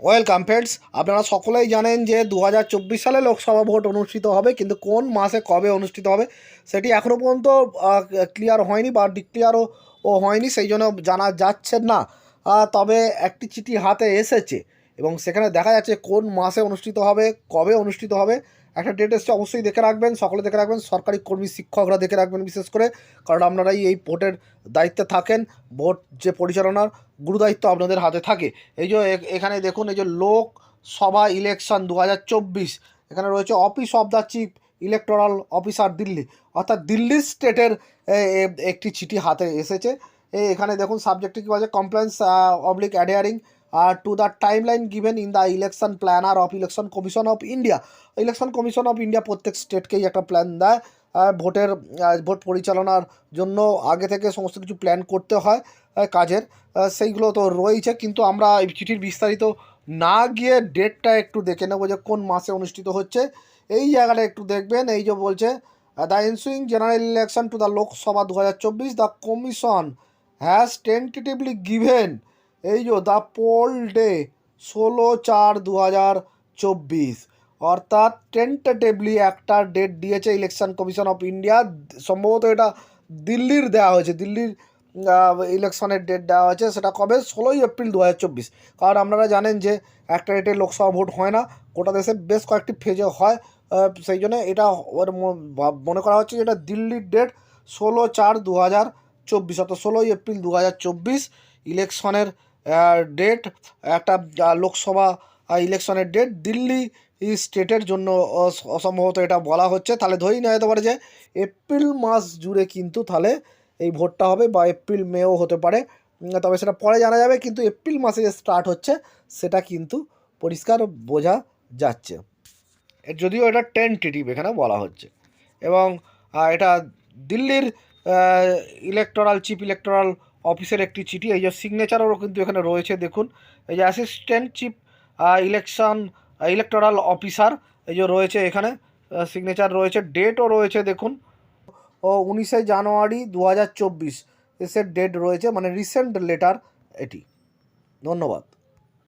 Welcome friends আপনারা সকলেই জানেন যে দু হাজার চব্বিশ সালে লোকসভা ভোট অনুষ্ঠিত হবে, কিন্তু কোন মাসে কবে অনুষ্ঠিত হবে সেটি এখনও পর্যন্ত ক্লিয়ার হয়নি বা ডিক্লিয়ারও ও হয়নি, সেই জন্য জানা যাচ্ছে না। তবে একটি চিঠি হাতে এসেছে। এবং সেখানে দেখা যাচ্ছে কোন মাসে অনুষ্ঠিত হবে, কবে অনুষ্ঠিত হবে, একটা ডেট এসছে অবশ্যই দেখে রাখবেন, সকলে দেখে রাখবেন, সরকারি কর্মী শিক্ষকরা দেখে রাখবেন বিশেষ করে, কারণ আপনারাই এই ভোটের দায়িত্বে থাকেন ভোট যে পরিচালনার গুরুদায়িত্ব আপনাদের হাতে থাকে। এই যে এখানে দেখুন, এই যে লোকসভা ইলেকশন দু হাজার চব্বিশ, এখানে রয়েছে office of the chief electoral officer Delhi. অর্থাৎ দিল্লি স্টেটের একটি চিঠি হাতে এসেছে। এখানে দেখুন সাবজেক্টে কী বলছে compliance oblique adhering to the time line given in the election planner of election commission of India election commission of India প্রত্যেক স্টেটকেই একটা প্ল্যান দেয়। আহ, ভোটের ভোট পরিচালনার জন্য আগে থেকে সমস্ত কিছু প্ল্যান করতে হয় আহ, কাজের। সেইগুলো তো রয়েছে কিন্তু আমরা এই চিঠির বিস্তারিত না গিয়ে ডেটটা একটু দেখে নেব যে কোন মাসে অনুষ্ঠিত হচ্ছে। এই জায়গাটা একটু দেখবেন এই যে বলছে the ensuing general election to the Lok Sabha দু হাজার চব্বিশ the commission has tentatively given এই যে দ্য পোল ডে, ষোলো চার দু হাজার চব্বিশ। অর্থাৎ টেন্টেটিভলি একটা ডেট দিয়েছে ইলেকশন কমিশন অফ ইন্ডিয়া সম্ভবত এটা দিল্লির দেওয়া হয়েছে, দিল্লির ইলেকশনের ডেট দেওয়া হয়েছে, সেটা কবে? ষোলোই এপ্রিল দু হাজার চব্বিশ। কারণ আপনারা জানেন যে একটা ডেটে লোকসভা ভোট হয় না, গোটা দেশে বেশ কয়েকটি ফেজে হয়। সেই জন্য এটা মনে করা হচ্ছে যে এটা দিল্লির ডেট ষোলো চার দু হাজার চব্বিশ, অর্থাৎ ষোলোই এপ্রিল দু হাজার চব্বিশ। ইলেকশনের ডেট একটা লোকসভা ইলেকশনের ডেট দিল্লি স্টেটের জন্য অসম্ভবত এটা বলা হচ্ছে। তাহলে ধরেই নেওয়া যেতে পারে যে এপ্রিল মাস জুড়ে কিন্তু তাহলে এই ভোটটা হবে বা এপ্রিল মেও হতে পারে। তবে সেটা পরে জানা যাবে, কিন্তু এপ্রিল মাসে যে স্টার্ট হচ্ছে, সেটা কিন্তু পরিষ্কার বোঝা যাচ্ছে। যদিও এটা টেন্টেটিভ এখানে বলা হচ্ছে। এবং এটা দিল্লির ইলেকটোরাল চিফ ইলেকটোরাল অফিসের একটি চিঠি, এই যে সিগনেচারও কিন্তু এখানে রয়েছে, দেখুন। এই যে assistant chief election electoral officer এই যে রয়েছে এখানে সিগনেচার রয়েছে। ডেটও রয়েছে, দেখুন, ও উনিশে জানুয়ারি দু হাজার চব্বিশ ডেট রয়েছে মানে রিসেন্ট লেটার এটি। ধন্যবাদ।